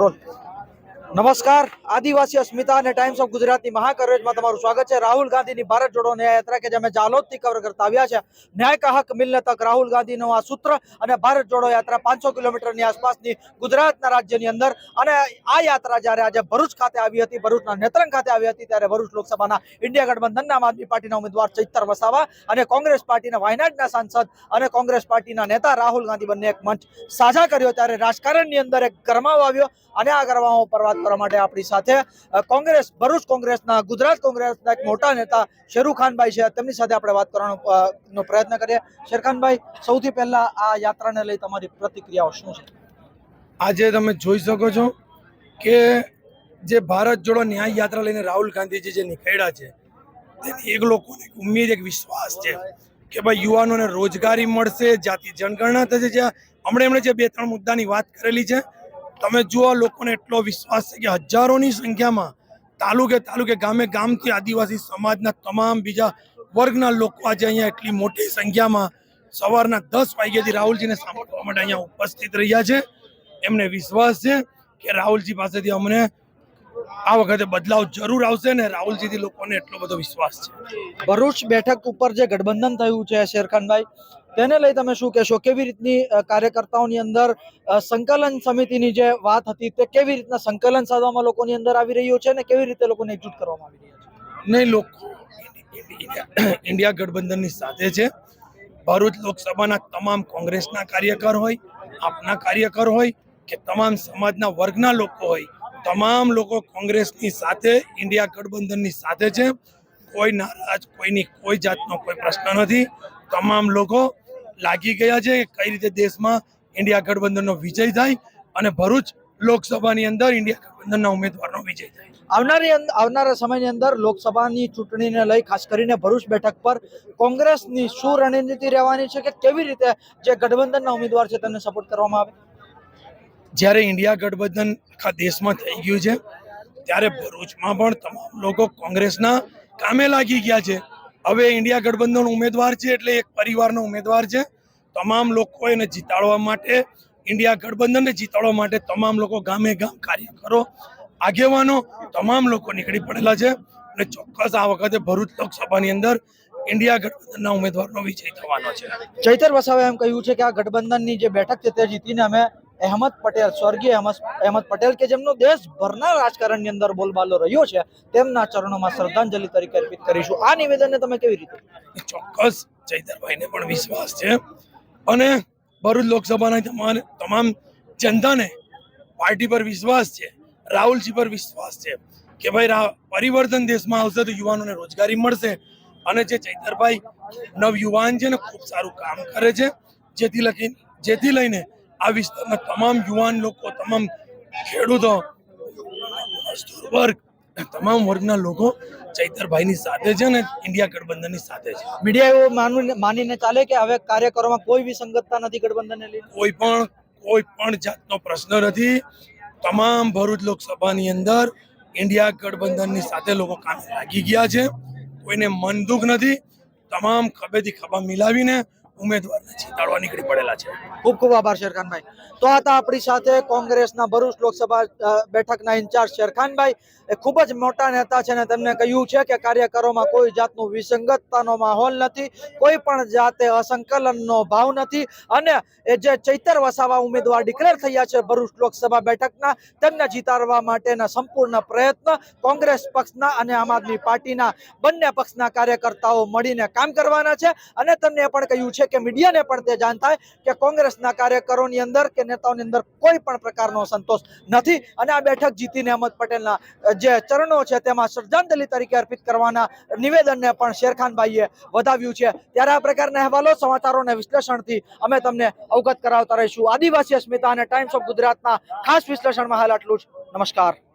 Role નમસ્કાર. આદિવાસી અસ્મિતા અને times of ગુજરાતની મહાકવરેજમાં તમારું સ્વાગત છે. રાહુલ ગાંધીની ભારત જોડો ન્યાય યાત્રા કે જે અમે જાલોદથી કવર કરતા આવ્યા છે. ન્યાય કા મિલને તક રાહુલ ગાંધીનો આ સૂત્ર અને ભારત જોડો યાત્રા પાંચસો કિલોમીટરની આસપાસની ગુજરાતના રાજ્યની અંદર અને આ યાત્રા જ્યારે આજે ભરૂચ ખાતે આવી હતી, ભરૂચના નેત્રંગ ખાતે આવી હતી, ત્યારે ભરૂચ લોકસભાના ઇન્ડિયા ગઠબંધનના આમ આદમી પાર્ટીના ઉમેદવાર ચૈતર વસાવા અને કોંગ્રેસ પાર્ટીના વાયનાડના સાંસદ અને કોંગ્રેસ પાર્ટીના નેતા રાહુલ ગાંધી બંને એક મંચ સાજા કર્યો. ત્યારે રાજકારણની અંદર એક ગરમાવો આવ્યો અને આ ગરમાવો પર વાત કરવા માટે આપણી સાથે કોંગ્રેસ, ભરૂચ કોંગ્રેસના, ગુજરાત કોંગ્રેસના એક મોટા નેતા શેરુખાનભાઈ છે. તેમની સાથે આપણે વાત કરવાનો પ્રયત્ન કરીએ. શેરખાનભાઈ સૌથી પહેલા આ યાત્રાને લઈ તમારી પ્રતિક્રિયાઓ શું છે? આજે તમે જોઈ શકો છો કે જે ભારત જોડો ન્યાય યાત્રા લઈને રાહુલ ગાંધીજી જે નીકળ્યા છે, તેની એક લોકોને એક ઉમ્મીદ, એક વિશ્વાસ છે કે ભાઈ યુવાનોને રોજગારી મળશે, જાતિ જનગણના થશે. જે હમણાં એમણે જે બે ત્રણ મુદ્દાની વાત કરેલી છે તમે જુઓ લોકોને એટલો વિશ્વાસ છે કે હજારોની સંખ્યામાં તાલુકે તાલુકે ગામે ગામથી આદિવાસી સમાજના તમામ બીજા વર્ગના લોકો આજે અહીંયા એટલી મોટી સંખ્યામાં સવારના દસ વાગ્યાથી રાહુલજીને સાંભળવા માટે અહીંયા ઉપસ્થિત રહ્યા છે. એમને વિશ્વાસ છે કે રાહુલજી પાસેથી અમને આ વખતે બદલાવ જરૂર આવશે ને રાહુલજીથી લોકોને એટલો બધો વિશ્વાસ છે. ભરૂચ બેઠક ઉપર જે ગઠબંધન થયું છે, શેરખાનભાઈ તેને લઈ તમે શું કહેશો? કેવી રીતની કાર્યકર્તાઓની અંદર સંકલન સમિતિની જે વાત હતી, તે કેવી રીતના સંકલન સાધવામાં લોકોની અંદર આવી રહ્યું છે અને કેવી રીતે લોકોને એકજૂટ કરવામાં આવી રહ્યા છે? નહીં, લોકો ઇન્ડિયા ગઠબંધનની સાથે છે. ભરૂચ લોકસભાના તમામ કોંગ્રેસના કાર્યકર હોય, આપના કાર્યકર હોય કે તમામ સમાજના વર્ગના લોકો હોય, તમામ લોકો કોંગ્રેસની સાથે, ઇન્ડિયા ગઠબંધનની સાથે છે. કોઈ નારાજ, કોઈની કોઈ જાતનો કોઈ પ્રશ્ન નથી. તમામ લોકો લાગી ગયા છે કઈ રીતે દેશમાં ઇન્ડિયા ગઠબંધનનો વિજય થાય અને ભરૂચ લોકસભાની અંદર ઇન્ડિયા ગઠબંધનના ઉમેદવારનો વિજય થાય. આવનારી આવનારા સમયની અંદર લોકસભાની ચૂંટણીને લઈ ખાસ કરીને ભરૂચ બેઠક પર કોંગ્રેસની શું રણનીતિ રહેવાની છે કે કેવી રીતે જે ગઠબંધનના ઉમેદવાર છે તેમને સપોર્ટ કરવામાં આવે? જ્યારે ઇન્ડિયા ગઠબંધન આખા દેશમાં થઈ ગયું છે ત્યારે ભરૂચમાં પણ તમામ લોકો કોંગ્રેસના કામે લાગી ગયા છે. હવે ઇન્ડિયા ગઠબંધન ઉમેદવાર છે એટલે એક પરિવારનો ઉમેદવાર છે. તમામ લોકો એને જીતાડવા માટે, ઇન્ડિયા ગઠબંધનને જીતાડવા માટે તમામ લોકો ગામે ગામ કાર્યકરો આગેવાનો તમામ લોકો નીકળી પડેલા છે અને ચોક્કસ આ વખતે ભરૂચ લોકસભાની અંદર ઇન્ડિયા ગઠબંધનના ઉમેદવારનો વિજય થવાનો છે. ચૈતર વસાવે એમ કહ્યું છે કે આ ગઠબંધનની જે બેઠક છે તે જીતીને અમે અહેમદ પટેલ, સ્વર્ગીય અહેમદ પટેલ કે જેમનો દેશભરના રાજકારણની અંદર બોલબાલો રહ્યો છે, તેમના ચરણોમાં શ્રદ્ધાંજલિ તરીકે અર્પિત કરીશું. આ નિવેદનને તમે કેવી રીતે? ચોક્કસ ચૈતરભાઈને પણ વિશ્વાસ છે. અને ભરૂચ લોકસભાના તમામ તમામ જનતાને પાર્ટી પર વિશ્વાસ છે, રાહુલજી પર વિશ્વાસ છે કે ભાઈ પરિવર્તન દેશમાં આવશે તો યુવાનોને રોજગારી મળશે. અને જે ચૈતરભાઈ નવયુવાન છે ને ખૂબ સારું કામ કરે છે, જેથી લખી, જેથી લઈને આ વિસ્તારના તમામ યુવાન લોકો તમામ ખેડૂતો મજદૂર વર્ગ તમામ વર્ગના લોકો ચૈતરભાઈની સાથે છે ને ઇન્ડિયા ગઠબંધનની સાથે છે. મીડિયા એવું માનવું માનીને ચાલે કે હવે કાર્યકરોમાં કોઈ વિસંગતતા નથી ગઠબંધનને લઈને કોઈ પણ કોઈ પણ જાતનો પ્રશ્ન નથી. તમામ ભરૂચ લોકસભાની અંદર ઇન્ડિયા ગઠબંધનની સાથે લોકો કામ લાગી ગયા છે. કોઈને મન દુઃખ નથી. તમામ ખભેથી ખભા મિલાવીને ઉમેદવારને જીતાડવા નીકળી પડેલા છે. ખૂબ ખૂબ આભાર, શેરખાનભાઈ. તો હતા આપણી સાથે કોંગ્રેસના ભરૂચ લોકસભા બેઠકના ઇન્ચાર્જ શેરખાનભાઈ. એ ખૂબ જ મોટા નેતા છે અને તેમને કહ્યું છે કે કાર્યકરોમાં કોઈ જાતનું વિસંગતતાનો માહોલ નથી, કોઈ પણ જાતે અસંકલનનો ભાવ નથી. અને એ જે ચૈતર વસાવા ઉમેદવાર ડિક્લેર થયા છે ભરૂચ લોકસભા બેઠકના, તેમને જીતાડવા માટેના સંપૂર્ણ પ્રયત્ન કોંગ્રેસ પક્ષના અને આમ આદમી પાર્ટીના બંને પક્ષના કાર્યકર્તાઓ મળીને કામ કરવાના છે. અને તેમને પણ કહ્યું છે કે મીડિયાને પણ તે જાણ થાય કે કોંગ્રેસના કાર્યકરોની અંદર કે નેતાઓની અંદર કોઈ પણ પ્રકારનો સંતોષ નથી. અને આ બેઠક જીતીને અહમદ પટેલના જે ચરણો છે તેમાં શ્રદ્ધાંજલિ તરીકે અર્પિત કરવાના નિવેદનને પણ શેરખાનભાઈએ વધાવ્યું છે. ત્યારે આ પ્રકારના અહેવાલો, સમાચારો અને વિશ્લેષણથી અમે તમને અવગત કરાવતા રહીશું. આદિવાસી અસ્મિતા અને ટાઈમ્સ ઓફ ગુજરાતના ખાસ વિશ્લેષણમાં હાલ આટલું જ. નમસ્કાર.